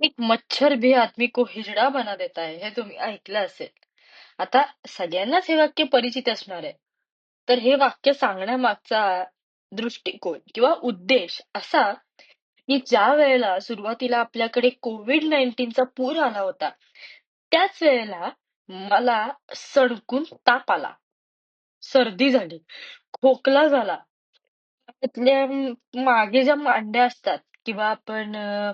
एक मच्छर भी आदमी को हिजडा बना देता है हे तुम्ही ऐकलं असेल. आता सगळ्यांनाच हे वाक्य परिचित असणार आहे. तर हे वाक्य सांगण्यामागचा दृष्टिकोन किंवा उद्देश असा की ज्या वेळेला सुरुवातीला आपल्याकडे कोविड नाईन्टीनचा पूर आला होता त्याच वेळेला मला सणकून ताप आला. सर्दी झाली खोकला झाला. त्यातल्या मागे ज्या मांड्या असतात किंवा आपण अ,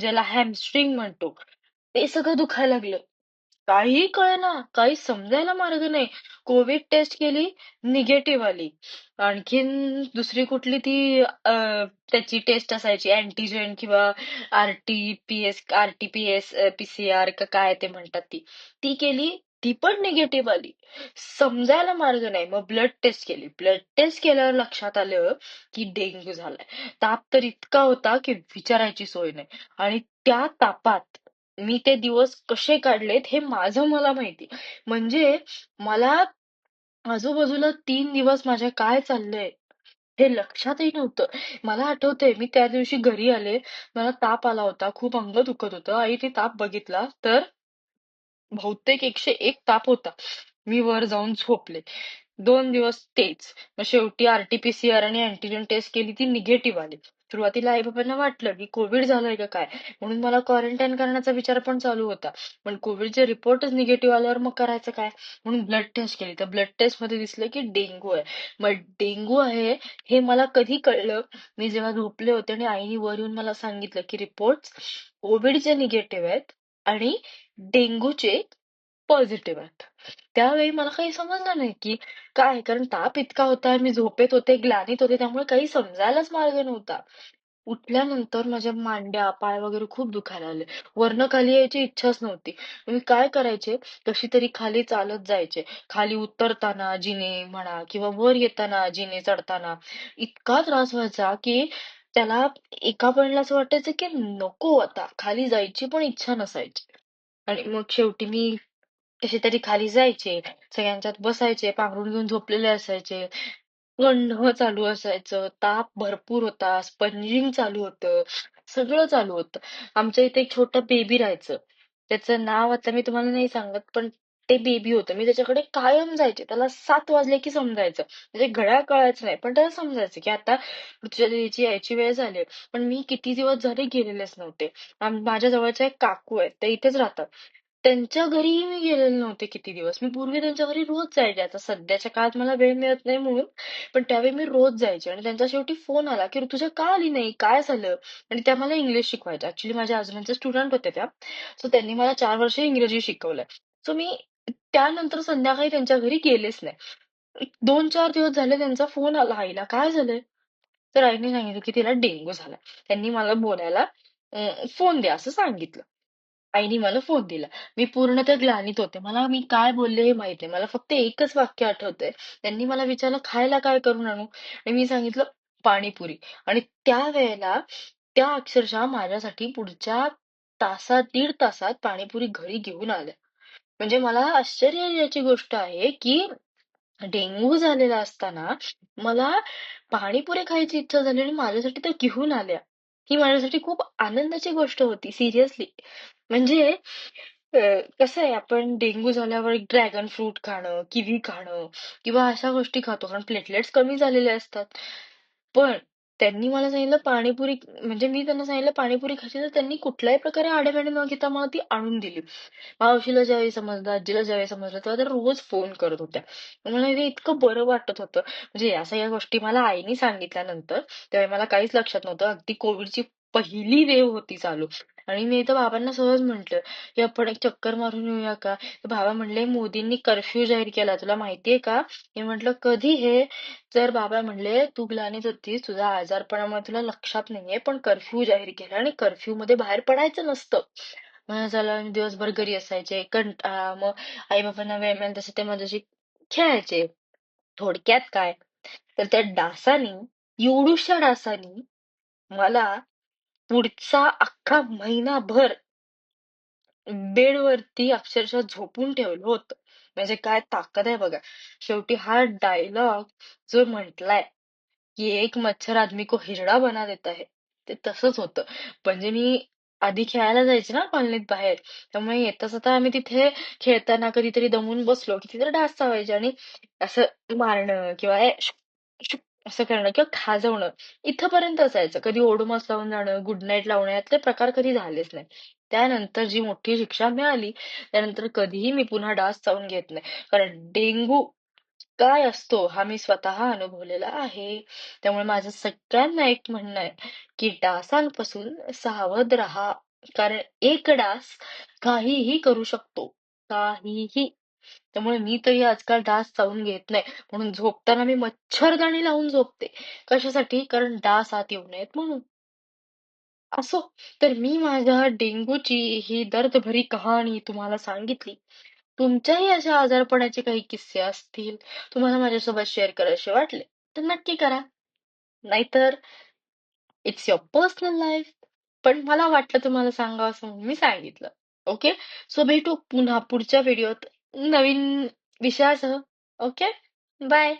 ज्याला हॅमस्ट्रिंग म्हणतो ते सगळं दुखायला लागलं. काहीही कळेना काही समजायला मार्ग नाही. कोविड टेस्ट केली निगेटिव्ह आली. आणखीन दुसरी कुठली ती अ, त्याची टेस्ट असायची अँटीजेन किंवा आरटीपीएस आरटीपीएस पीसीआर का काय ते म्हणतात ती. ती केली ती पण निगेटिव्ह आली. समजायला मार्ग नाही. मग ब्लड टेस्ट केली. ब्लड टेस्ट केल्यावर लक्षात आलं की डेंग्यू झालाय. ताप तर इतका होता की विचारायची सोय नाही. आणि त्या तापात मी ते दिवस कसे काढलेत हे माझं मला माहिती. म्हणजे मला आजूबाजूला तीन दिवस माझ्या काय चाललंय हे लक्षातही नव्हतं. मला आठवतंय मी त्या दिवशी घरी आले. मला ताप आला होता. खूप अंग दुखत होतं. आईने ताप बघितला तर बहुतेक एकशे एक ताप होता. मी वर जाऊन झोपले. दोन दिवस तेच. मग शेवटी आरटीपीसीआर आणि अँटीजेन टेस्ट केली ती निगेटिव्ह आली. सुरुवातीला आई बाबांना वाटलं की कोविड झालंय का काय? म्हणून मला क्वारंटाईन करण्याचा विचार पण चालू होता. पण कोविडचे रिपोर्टच निगेटिव्ह आल्यावर मग करायचं काय? म्हणून ब्लड टेस्ट केली. तर ब्लड टेस्टमध्ये दिसलं की डेंग्यू आहे. मग डेंग्यू आहे हे मला कधी कळलं? मी जेव्हा झोपले होते आणि आईने वर येऊन मला सांगितलं की रिपोर्ट कोविडचे निगेटिव्ह आहेत. आणि डेंग्यूचे पॉझिटिव्ह आहेत. त्यावेळी मला काही समजलं नाही की काय कारण ताप इतका होता मी झोपेत होते ग्लानीत होते त्यामुळे काही समजायलाच मार्ग नव्हता. उठल्यानंतर माझ्या मांड्या पाय वगैरे खूप दुखायला लागले. वरनं खाली यायची इच्छाच नव्हती. मी काय करायचे? कशी तरी खाली चालत जायचे. खाली उतरताना जिने म्हणा किंवा वर येताना जिने चढताना इतका त्रास व्हायचा की त्याला एका पॉइंटला असं वाटायचं की नको आता खाली जायची पण इच्छा नसायची. आणि मग शेवटी मी कशी तरी खाली जायचे सगळ्यांच्यात बसायचे पांघरून घेऊन झोपलेले असायचे. गंढ चालू असायचं ताप भरपूर होता स्पंजिंग चालू होतं सगळं चालू होतं. आमच्या इथे एक छोटं बेबी राहायचं. त्याचं नाव आता मी तुम्हाला नाही सांगत पण ते बेबी होतं. मी त्याच्याकडे कायम जायचे. त्याला सात वाजले की समजायचं. म्हणजे घड्याळ कळायचं नाही. पण त्याला समजायचं की आता तुझ्या दिदीची यायची वेळ झाली पण मी किती दिवस झाले गेलेलेच नव्हते. माझ्या जवळच्या एक काकू आहेत. ते इथेच राहतात. त्यांच्या घरीही मी गेलेले नव्हते किती दिवस. मी पूर्वी त्यांच्या घरी रोज जायचे. आता सध्याच्या काळात मला वेळ मिळत नाही म्हणून. पण त्यावेळी मी रोज जायचे. आणि त्यांचा शेवटी फोन आला की तुझ्या का आली नाही? काय झालं? आणि त्या मला इंग्लिश शिकवायच्या. ऍक्च्युली माझ्या हजबंडच्या स्टुडंट होते त्या. सो त्यांनी मला चार वर्ष इंग्रजी शिकवलंय. सो मी त्यानंतर संध्याकाळी त्यांच्या घरी गेलेच नाही. एक दोन चार दिवस झाले त्यांचा फोन आला आईला. काय झालंय? तर आईने सांगितलं की तिला डेंग्यू झाला त्यांनी मला बोलायला फोन द्या असं सांगितलं. आईने मला फोन दिला. मी पूर्ण त्या ग्लानीत होते. मला मी काय बोलले हे माहीत नाही. मला फक्त एकच वाक्य आठवतंय. त्यांनी मला विचारलं खायला काय करून आणू? आणि मी सांगितलं पाणीपुरी. आणि त्या वेळेला त्या अक्षरशः माझ्यासाठी पुढच्या तासात दीड तासात पाणीपुरी घरी घेऊन आल्या म्हणजे मला आश्चर्याची गोष्ट आहे की डेंग्यू झालेला असताना मला पाणीपुरी खायची इच्छा झाली आणि माझ्यासाठी त्या घेऊन आल्या. ही माझ्यासाठी खूप आनंदाची गोष्ट होती सिरियसली म्हणजे अ, कसं आहे आपण डेंग्यू झाल्यावर ड्रॅगन फ्रूट खाणं किवी खाणं किंवा अशा गोष्टी खातो कारण प्लेटलेट्स कमी झालेले असतात. पण त्यांनी मला सांगितलं पाणीपुरी म्हणजे मी त्यांना सांगितलं पाणीपुरी खायची तर त्यांनी कुठल्याही प्रकारे आडेमेडे न घेता मला ती आणून दिली. मावशीला ज्यावेळी समजलं आजीला ज्यावेळी समजलं तेव्हा त्या रोज फोन करत होत्या. मला हे इतकं बरं वाटत होतं. म्हणजे या सगळ्या गोष्टी मला आईने सांगितल्यानंतर त्यावेळी मला काहीच लक्षात नव्हतं. अगदी कोविडची पहिली वेव होती चालू. आणि मी तर बाबांना सहज म्हंटल की आपण एक चक्कर मारून येऊया का? तर बाबा म्हणले मोदींनी कर्फ्यू जाहीर केला तुला माहितीये का? मी म्हटलं कधी हे? तर बाबा म्हणले तू ग्लानीत होतीस तुझा आजारपणामुळे तुला लक्षात नाहीये पण कर्फ्यू जाहीर केला आणि कर्फ्यू मध्ये बाहेर पडायचं नसतं. म्हणून झालं दिवसभर घरी असायचे कंटा मग आई बाबांना वेळ मिळेल तसे ते माझ्याशी खेळायचे. थोडक्यात काय? तर त्या डासानी एवढूशा डासानी मला पुढचा अख्खा महिनाभर बेडवरती अक्षरशः झोपून ठेवलं होतं म्हणजे काय ताकद आहे बघा शेवटी हा डायलॉग जो म्हटलाय की एक मच्छर आदमी को हिरडा बना देता है ते तसंच होतं म्हणजे मी आधी खेळायला जायचे ना कॉलनीत बाहेर. त्यामुळे येताच आता आम्ही तिथे खेळताना कधीतरी दमून बसलो की तिथे डास चावायचे आणि असं मारणं किंवा ए शुक, शुक असं करणं किंवा खाजवणं इथपर्यंत असायचं. कधी ओडोमॉस लावून जाणं, गुड नाईट लावणं यातले प्रकार कधी झालेच नाही. त्यानंतर जी मोठी शिक्षा मिळाली त्यानंतर कधीही मी पुन्हा डास चावून घेत नाही. कारण डेंगू काय असतो हा मी स्वतः अनुभवलेला आहे. त्यामुळे माझं सगळ्यांना एक म्हणणं आहे की डासांपासून सावध राहा. कारण एक डास काहीही करू शकतो. काहीही. त्यामुळे मी तरी आजकाल डास चावून घेत नाही. म्हणून झोपताना मी मच्छरदाणी लावून झोपते. कशासाठी? कारण डास आत येऊ नयेत म्हणून. असो, तर मी माझ्या डेंग्यूची ही दर्दभरी कहाणी तुम्हाला सांगितली. तुमच्याही अशा आजारपणाचे काही किस्से असतील, तुम्हाला माझ्यासोबत शेअर करावेसे वाटले, तर नक्की करा. नाहीतर इट्स युअर पर्सनल लाईफ. पण मला वाटलं तुम्हाला सांगावसं म्हणून मी सांगितलं. ओके? सो भेटू पुन्हा पुढच्या व्हिडिओत नवीन विषयासह. ओके? बाय.